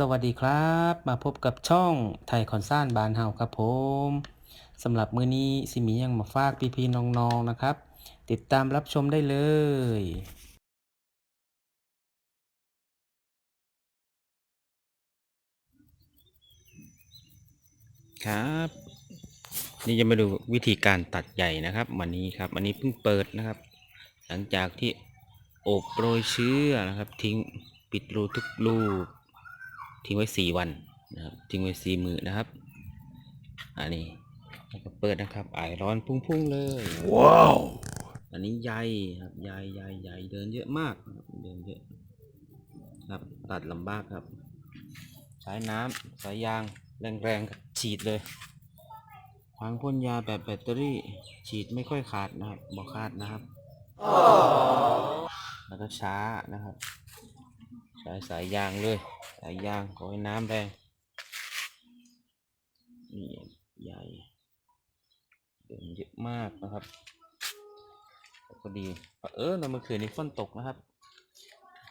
สวัสดีครับ มาพบกับช่องไทยคอนซ่านบานเฮาครับผมสำหรับมื้อนี้สิมียังมาฝากพี่ๆน้องๆนะครับ ติดตามรับชมได้เลย ครับ นี่จะมาดูวิธีการตัดใหญ่นะครับวันนี้ครับวันนี้เพิ่งเปิดนะครับ หลังจากที่อบโรยเชื้อนะครับ ทิ้งปิดรูทุกลู ทิ้งไว้สี่วันนะครับทิ้งไว้สี่มือนะครับอันนี้แล้วก็เปิดนะครับไอร้อนพุ่งๆเลยว้าวอันนี้ใยครับใยใยใยเดินเยอะมากนะครับเดินเยอะครับตัดลำบากครับ ใช้น้ำสายยางแรงๆครับฉีดเลยทางพ่นยาแบบแบตเตอรี่ฉีดไม่ค่อยขาดนะครับบอกขาดนะครับ แล้วก็ช้านะครับ ใช้สายยางเลย สายยางขอให้น้ำแรงนี่ใหญ่เดินเยอะมากนะครับก็ดีเออเราเมื่อคืนนี้ฝนตกนะครับ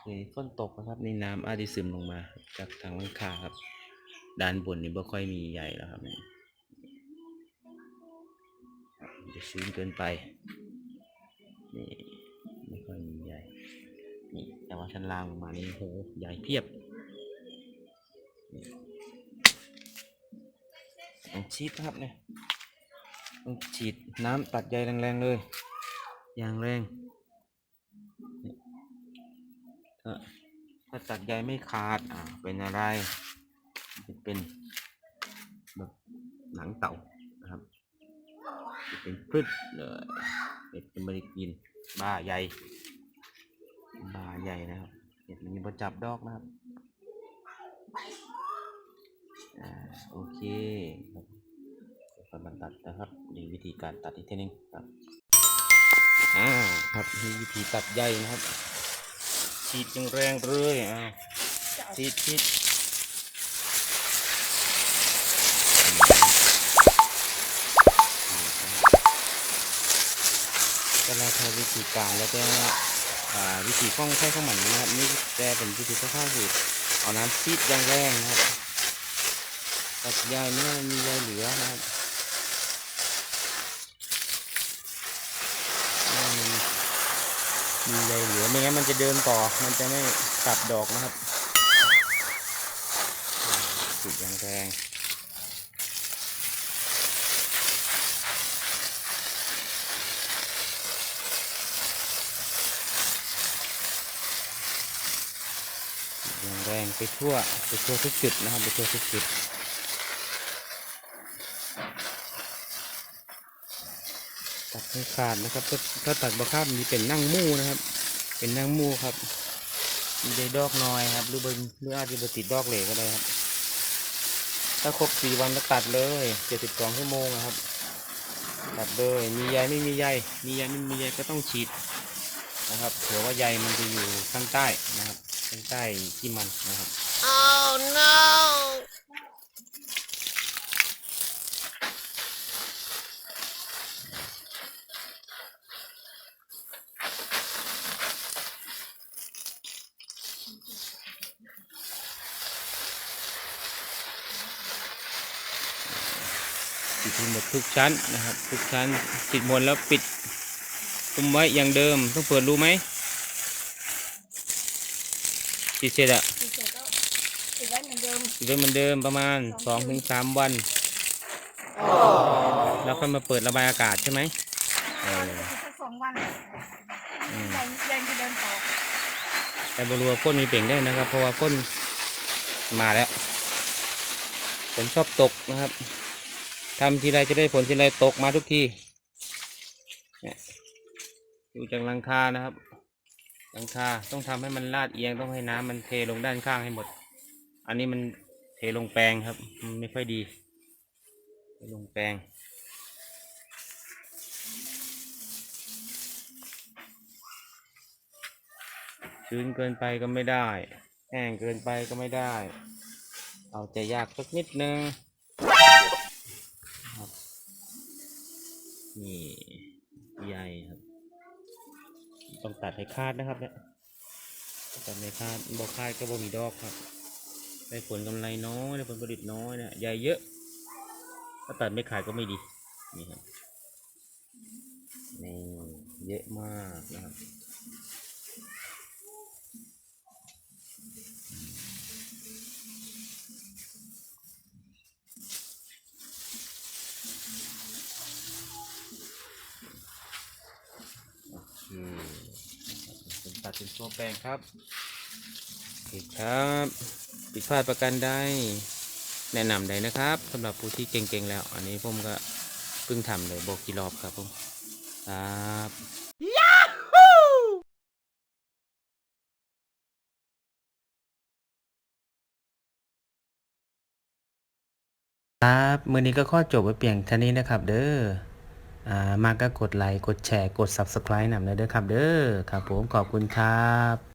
คืนนี้ฝนตกนะครับในน้ำอาจจะซึมลงมา จากทางหลังคาครับ ด้านบนนี่ไม่ค่อยมีใหญ่แล้วครับนี่จะชื้นเกินไปนี่ นี่แต่ว่าชั้นล่างลงมานี่โหใหญ่เพียบต้องฉีดนะครับเนี่ยต้องฉีดน้ำตัดใยแรงๆเลย อย่างแรงถ้าถ้าตัดใยไม่ขาดอ่าเป็นอะไร เป็นแบบหนังเต่านะครับจะเป็นพืชเลยเป็ดจะไม่ได้กินบ้าใหญ่ บาใหญ่นะครับเห็ดมันมีประจับดอกนะครับอ่าโอเคครับค่อยมาตัดนะครับนี่วิธีการตัดอีกทีนึงครับอ่าครับนี่วิธีตัดใยนะครับฉีดแรงเลยอ่าฉีดฉีดก็แล้วแต่วิธีการแล้วก็อ่ วิธีคล่องใช้ของมันนะครับนี่แต่เป็นวิธีคร่าวๆคือเอาน้ำซีดย่างแรงนะครับตัดยายเมื่มียายเหลือนะครับมียายเหลือไม่งั้นมันจะเดินต่อ มันจะไม่ตัดดอกนะครับซีดอย่างแรงซีดอย่าง แรงไปทั่วไปทั่วทุกจุดนะครับไปทั่วทุกจุดตัดให้ขาดนะครับถ้าตัดบะคาบมีเป็นนั่งมู่นะครับ เป็นนั่งมู่ครับมีได้ดอกน้อยครับหรือเบนหรืออาจจะติดดอกเหลก็ได้ครับ ถ้าครบสี่วันก็ตัดเลยเจ็ดสิบสองชั่วโมงนะครับตัดเลยมีใยไม่มีใยมีใยไม่มีใยก็ต้องฉีดนะครับเผื่อว่าใยมันจะอยู่ข้างใต้นะครับ ใต้ที่มันนะครับ Oh no! ปิดให้หมดทุกชั้นนะครับ ทุกชั้นปิดหมดแล้วปิดคุมไว้อย่างเดิมต้องเปิดรูไหม ปิดเสร็จอะพี่เจก็ติดไว้เหมือนเดิมปิดไว้เหมือนเดิมประมาณสองถึงสามวันแล้วค่อยมาเปิดระบายอากาศใช่ไหมเออสักสองวันอืมแรงแรงจะเดินต่อแต่บรัวาพ่นมีเป่งได้นะครับ เพราะว่าพ่นมาแล้วฝนชอบตกนะครับทำทีไรจะได้ฝนทีไรตกมาทุกทีเนี่ยดูจากหลังคานะครับ หลังคาต้องทำให้มันลาดเอียงต้องให้น้ำมันเทลงด้านข้างให้หมด อันนี้มันเทลงแปลงครับ มันไม่ค่อยดีเทลงแปลงชื้นเกินไปก็ไม่ได้ แห้งเกินไปก็ไม่ได้ เอาใจยากสักนิดนึงนี่ใหญ่ครับ ต้องตัดให้คาดนะครับเนี่ยตัดให้คาดบ่คาดก็บ่มีดอกครับ ได้ผลกำไรน้อยได้ผลผลิตน้อยนะใหญ่เยอะ ถ้าตัดไม่ขายก็ไม่ดีนี่ครับนี่เยอะมากนะครับโอเค ตัดเป็นตัวแปลงครับโอเคครับผิดพลาดประกันใดแนะนำได้นะครับสำหรับผู้ที่เก่งๆแล้ว อันนี้ผมก็เพิ่งทำเลยบอกกี่รอบครับผมครับครับ มือนี้ก็ข้อจบไว้เพียงเท่านี้นะครับ เด้อ อ่ามากก็กดไลค์กดแชร์กด Subscribe นำเลยเด้อครับเด้อครับผมขอบคุณครับ